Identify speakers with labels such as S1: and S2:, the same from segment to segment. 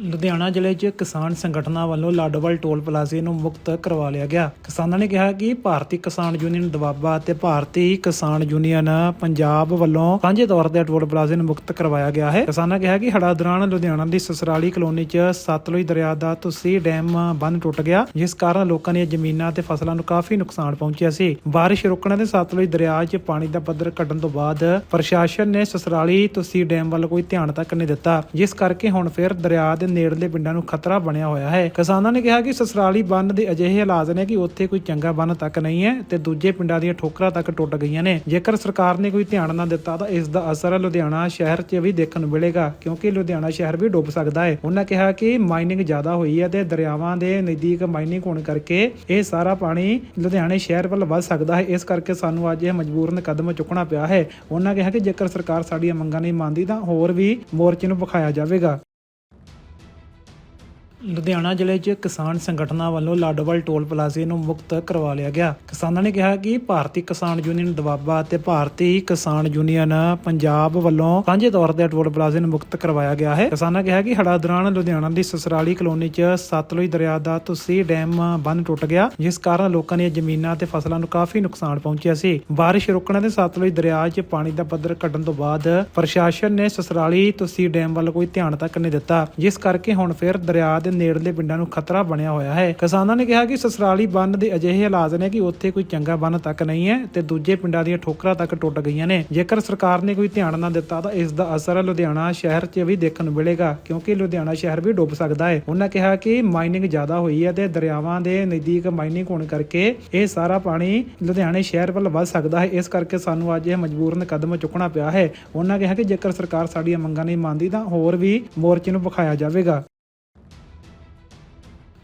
S1: ਲੁਧਿਆਣਾ ਜ਼ਿਲ੍ਹੇ 'ਚ ਕਿਸਾਨ ਸੰਗਠਨਾਂ ਵੱਲੋਂ ਲਾਡੋਵਾਲ ਟੋਲ ਪਲਾਜ਼ੇ ਨੂੰ ਮੁਕਤ ਕਰਵਾ ਲਿਆ ਗਿਆ। ਕਿਸਾਨਾਂ ਨੇ ਕਿਹਾ ਕਿ ਭਾਰਤੀ ਕਿਸਾਨ ਯੂਨੀਅਨ ਦਵਾਬਾ ਅਤੇ ਭਾਰਤੀ ਕਿਸਾਨ ਯੂਨੀਅਨ ਪੰਜਾਬ ਵੱਲੋਂ ਸਾਂਝੇ ਤੌਰ ਤੇ ਟੋਲ ਪਲਾਜ਼ੇ ਨੂੰ ਮੁਕਤ ਕਰਵਾਇਆ ਗਿਆ ਹੈ। ਕਿਸਾਨਾਂ ਕਿਹਾ ਕਿ ਹੜਾ ਦੌਰਾਨ ਲੁਧਿਆਣਾ ਦੀ ਸਸਰਾਲੀ ਕਲੋਨੀ 'ਚ ਸਤਲੁਜ ਦਰਿਆ ਦਾ ਤੁਸੀਂ ਡੈਮ ਬੰਨ ਟੁੱਟ ਗਿਆ, ਜਿਸ ਕਾਰਨ ਲੋਕਾਂ ਦੀਆਂ ਜ਼ਮੀਨਾਂ ਤੇ ਫਸਲਾਂ ਨੂੰ ਕਾਫੀ ਨੁਕਸਾਨ ਪਹੁੰਚਿਆ ਸੀ। ਬਾਰਿਸ਼ ਰੁਕਣ ਦੇ ਸਤਲੁਜ ਦਰਿਆ 'ਚ ਪਾਣੀ ਦਾ ਪੱਧਰ ਘਟਣ ਤੋਂ ਬਾਅਦ ਪ੍ਰਸ਼ਾਸਨ ਨੇ ਸਸਰਾਲੀ ਤੁਸੀਂ ਡੈਮ ਵੱਲ ਕੋਈ ਧਿਆਨ ਤੱਕ ਨਹੀਂ ਦਿੱਤਾ, ਜਿਸ ਕਰਕੇ ਹੁਣ ਫਿਰ ਦਰਿਆ ਦੇ ਨੇੜਲੇ ਪਿੰਡਾਂ ਨੂੰ ਖਤਰਾ ਬਣਿਆ ਹੋਇਆ ਹੈ। ਕਿਸਾਨਾਂ ਨੇ ਕਿਹਾ ਕਿ ਸਸਰਾਲੀ ਬੰਨ ਦੇ ਅਜਿਹੇ ਹਾਲਾਤ ਨੇ ਕਿ ਉੱਥੇ ਕੋਈ ਚੰਗਾ ਬੰਨ ਤੱਕ ਨਹੀਂ ਹੈ ਤੇ ਦੂਜੇ ਪਿੰਡਾਂ ਦੀਆਂ ਠੋਕਰਾਂ ਤੱਕ ਟੁੱਟ ਗਈਆਂ ਨੇ। ਜੇਕਰ ਸਰਕਾਰ ਨੇ ਕੋਈ ਧਿਆਨ ਨਾ ਦਿੱਤਾ ਤਾਂ ਇਸ ਦਾ ਅਸਰ ਲੁਧਿਆਣਾ ਸ਼ਹਿਰ 'ਚ ਵੀ ਦੇਖਣ ਨੂੰ ਮਿਲੇਗਾ, ਕਿਉਂਕਿ ਲੁਧਿਆਣਾ ਸ਼ਹਿਰ ਵੀ ਡੁੱਬ ਸਕਦਾ ਹੈ। ਉਹਨਾਂ ਕਿਹਾ ਕਿ ਮਾਈਨਿੰਗ ਜ਼ਿਆਦਾ ਹੋਈ ਹੈ ਤੇ ਦਰਿਆਵਾਂ ਦੇ ਨਜ਼ਦੀਕ ਮਾਈਨਿੰਗ ਹੋਣ ਕਰਕੇ ਇਹ ਸਾਰਾ ਪਾਣੀ ਲੁਧਿਆਣੇ ਸ਼ਹਿਰ ਵੱਲ ਵੱਧ ਸਕਦਾ ਹੈ। ਇਸ ਕਰਕੇ ਸਾਨੂੰ ਅੱਜ ਇਹ ਮਜਬੂਰਨ ਕਦਮ ਚੁੱਕਣਾ ਪਿਆ ਹੈ। ਉਹਨਾਂ ਕਿਹਾ ਕਿ ਜੇਕਰ ਸਰਕਾਰ ਸਾਡੀਆਂ ਮੰਗਾਂ ਨਹੀਂ ਮੰਨਦੀ ਤਾਂ ਹੋਰ ਵੀ ਮੋਰਚੇ ਨੂੰ ਵਿਖਾਇਆ ਜਾਵੇਗਾ। ਲੁਧਿਆਣਾ ਜ਼ਿਲ੍ਹੇ 'ਚ ਕਿਸਾਨ ਸੰਗਠਨਾਂ ਵੱਲੋਂ ਲਾਡੋਵਾਲ ਟੋਲ ਪਲਾਜ਼ੇ ਨੂੰ ਮੁਕਤ ਕਰਵਾ ਲਿਆ ਗਿਆ। ਕਿਸਾਨਾਂ ਨੇ ਕਿਹਾ ਕਿ ਭਾਰਤੀ ਕਿਸਾਨ ਯੂਨੀਅਨ ਦਵਾਬਾ ਅਤੇ ਭਾਰਤੀ ਕਿਸਾਨ ਯੂਨੀਅਨ ਪੰਜਾਬ ਵੱਲੋਂ ਸਾਂਝੇ ਤੌਰ ਤੇ ਟੋਲ ਪਲਾਜ਼ੇ ਨੂੰ ਮੁਕਤ ਕਰਵਾਇਆ ਗਿਆ ਹੈ। ਕਿਸਾਨਾਂ ਕਿਹਾ ਕਿ ਹੜਾ ਦੌਰਾਨ ਲੁਧਿਆਣਾ ਦੀ ਸਸਰਾਲੀ ਕਲੋਨੀ 'ਚ ਸਤਲੁਜ ਦਰਿਆ ਦਾ ਤੁਸੀਂ ਡੈਮ ਬੰਨ ਟੁੱਟ ਗਿਆ, ਜਿਸ ਕਾਰਨ ਲੋਕਾਂ ਦੀਆਂ ਜ਼ਮੀਨਾਂ ਤੇ ਫਸਲਾਂ ਨੂੰ ਕਾਫੀ ਨੁਕਸਾਨ ਪਹੁੰਚਿਆ ਸੀ। ਬਾਰਿਸ਼ ਰੁਕਣ ਦੇ ਸਤਲੁਜ ਦਰਿਆ 'ਚ ਪਾਣੀ ਦਾ ਪੱਧਰ ਘਟਣ ਤੋਂ ਬਾਅਦ ਪ੍ਰਸ਼ਾਸਨ ਨੇ ਸਸਰਾਲੀ ਤੁਸੀਂ ਡੈਮ ਵੱਲ ਕੋਈ ਧਿਆਨ ਤੱਕ ਨਹੀਂ ਦਿੱਤਾ, ਜਿਸ ਕਰਕੇ ਹੁਣ ਫਿਰ ਦਰਿਆ ਦੇ ਨੇੜਲੇ ਪਿੰਡਾਂ ਨੂੰ ਖਤਰਾ ਬਣਿਆ ਹੋਇਆ ਹੈ। ਕਿਸਾਨਾਂ ਨੇ ਕਿਹਾ ਕਿ ਸਸਰਾਲੀ ਬੰਨ ਦੇ ਅਜਿਹੇ ਹਾਲਾਤ ਨੇ ਕਿ ਉੱਥੇ ਕੋਈ ਚੰਗਾ ਬੰਨ ਤੱਕ ਨਹੀਂ ਹੈ ਤੇ ਦੂਜੇ ਪਿੰਡਾਂ ਦੀਆਂ ਠੋਕਰਾਂ ਤੱਕ ਟੁੱਟ ਗਈਆਂ ਨੇ। ਜੇਕਰ ਸਰਕਾਰ ਨੇ ਕੋਈ ਧਿਆਨ ਨਾ ਦਿੱਤਾ ਤਾਂ ਇਸ ਦਾ ਅਸਰ ਲੁਧਿਆਣਾ ਸ਼ਹਿਰ 'ਚ ਵੀ ਦੇਖਣ ਨੂੰ ਮਿਲੇਗਾ, ਕਿਉਂਕਿ ਲੁਧਿਆਣਾ ਸ਼ਹਿਰ ਵੀ ਡੁੱਬ ਸਕਦਾ ਹੈ। ਉਹਨਾਂ ਕਿਹਾ ਕਿ ਮਾਈਨਿੰਗ ਜ਼ਿਆਦਾ ਹੋਈ ਹੈ ਤੇ ਦਰਿਆਵਾਂ ਦੇ ਨਜ਼ਦੀਕ ਮਾਈਨਿੰਗ ਹੋਣ ਕਰਕੇ ਇਹ ਸਾਰਾ ਪਾਣੀ ਲੁਧਿਆਣੇ ਸ਼ਹਿਰ ਵੱਲ ਵੱਧ ਸਕਦਾ ਹੈ। ਇਸ ਕਰਕੇ ਸਾਨੂੰ ਅੱਜ ਇਹ ਮਜਬੂਰਨ ਕਦਮ ਚੁੱਕਣਾ ਪਿਆ ਹੈ। ਉਹਨਾਂ ਕਿਹਾ ਕਿ ਜੇਕਰ ਸਰਕਾਰ ਸਾਡੀਆਂ ਮੰਗਾਂ ਨਹੀਂ ਮੰਨਦੀ ਤਾਂ ਹੋਰ ਵੀ ਮੋਰਚੇ ਨੂੰ ਵਿਖਾਇਆ ਜਾਵੇਗਾ।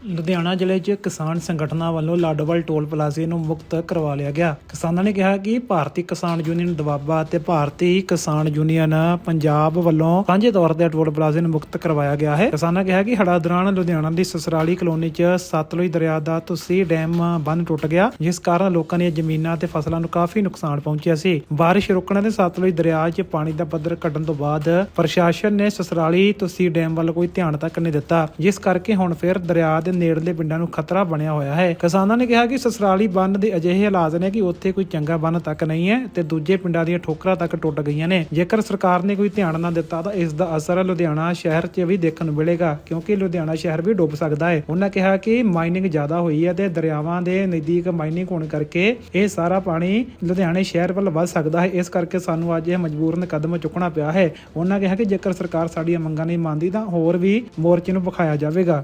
S1: ਲੁਧਿਆਣਾ ਜ਼ਿਲ੍ਹੇ 'ਚ ਕਿਸਾਨ ਸੰਗਠਨਾਂ ਵੱਲੋਂ ਲਾਡੋਵਾਲ ਟੋਲ ਪਲਾਜ਼ੇ ਨੂੰ ਮੁਕਤ ਕਰਵਾ ਲਿਆ ਗਿਆ। ਕਿਸਾਨਾਂ ਨੇ ਕਿਹਾ ਕਿ ਭਾਰਤੀ ਕਿਸਾਨ ਯੂਨੀਅਨ ਦਵਾਬਾ ਅਤੇ ਭਾਰਤੀ ਕਿਸਾਨ ਯੂਨੀਅਨ ਪੰਜਾਬ ਵੱਲੋਂ ਸਾਂਝੇ ਤੌਰ ਤੇ ਟੋਲ ਪਲਾਜ਼ੇ ਨੂੰ ਮੁਕਤ ਕਰਵਾਇਆ ਗਿਆ ਹੈ। ਕਿਸਾਨਾਂ ਕਿਹਾ ਕਿ ਹੜਾ ਦੌਰਾਨ ਲੁਧਿਆਣਾ ਦੀ ਸਸਰਾਲੀ ਕਲੋਨੀ 'ਚ ਸਤਲੁਜ ਦਰਿਆ ਦਾ ਤੁਸੀਂ ਡੈਮ ਬੰਨ ਟੁੱਟ ਗਿਆ, ਜਿਸ ਕਾਰਨ ਲੋਕਾਂ ਦੀਆਂ ਜ਼ਮੀਨਾਂ ਤੇ ਫਸਲਾਂ ਨੂੰ ਕਾਫੀ ਨੁਕਸਾਨ ਪਹੁੰਚਿਆ ਸੀ। ਬਾਰਿਸ਼ ਰੁਕਣ ਅਤੇ ਸਤਲੁਜ ਦਰਿਆ 'ਚ ਪਾਣੀ ਦਾ ਪੱਧਰ ਘਟਣ ਤੋਂ ਬਾਅਦ ਪ੍ਰਸ਼ਾਸਨ ਨੇ ਸਸਰਾਲੀ ਤੁਸੀਂ ਡੈਮ ਵੱਲ ਕੋਈ ਧਿਆਨ ਤੱਕ ਨਹੀਂ ਦਿੱਤਾ, ਜਿਸ ਕਰਕੇ ਹੁਣ ਫਿਰ ਦਰਿਆ ਦੇ ਨੇੜਲੇ ਪਿੰਡਾਂ ਨੂੰ ਖਤਰਾ ਬਣਿਆ ਹੋਇਆ ਹੈ। ਕਿਸਾਨਾਂ ਨੇ ਕਿਹਾ ਕਿ ਸਸਰਾਲੀ ਬੰਨ ਦੇ ਅਜਿਹੇ ਹਾਲਾਤ ਨੇ ਕਿ ਉੱਥੇ ਕੋਈ ਚੰਗਾ ਬੰਨ ਤੱਕ ਨਹੀਂ ਹੈ ਤੇ ਦੂਜੇ ਪਿੰਡਾਂ ਦੀਆਂ ਠੋਕਰਾਂ ਤੱਕ ਟੁੱਟ ਗਈਆਂ ਨੇ। ਜੇਕਰ ਸਰਕਾਰ ਨੇ ਕੋਈ ਧਿਆਨ ਨਾ ਦਿੱਤਾ ਤਾਂ ਇਸ ਦਾ ਅਸਰ ਲੁਧਿਆਣਾ ਸ਼ਹਿਰ 'ਚ ਵੀ ਦੇਖਣ ਨੂੰ ਮਿਲੇਗਾ, ਕਿਉਂਕਿ ਲੁਧਿਆਣਾ ਸ਼ਹਿਰ ਵੀ ਡੁੱਬ ਸਕਦਾ ਹੈ। ਉਹਨਾਂ ਕਿਹਾ ਕਿ ਮਾਈਨਿੰਗ ਜ਼ਿਆਦਾ ਹੋਈ ਹੈ ਤੇ ਦਰਿਆਵਾਂ ਦੇ ਨਜ਼ਦੀਕ ਮਾਈਨਿੰਗ ਹੋਣ ਕਰਕੇ ਇਹ ਸਾਰਾ ਪਾਣੀ ਲੁਧਿਆਣੇ ਸ਼ਹਿਰ ਵੱਲ ਵੱਧ ਸਕਦਾ ਹੈ। ਇਸ ਕਰਕੇ ਸਾਨੂੰ ਅੱਜ ਇਹ ਮਜਬੂਰਨ ਕਦਮ ਚੁੱਕਣਾ ਪਿਆ ਹੈ। ਉਹਨਾਂ ਕਿਹਾ ਕਿ ਜੇਕਰ ਸਰਕਾਰ ਸਾਡੀਆਂ ਮੰਗਾਂ ਨਹੀਂ ਮੰਨਦੀ ਤਾਂ ਹੋਰ ਵੀ ਮੋਰਚੇ ਨੂੰ ਵਿਖਾਇਆ ਜਾਵੇਗਾ।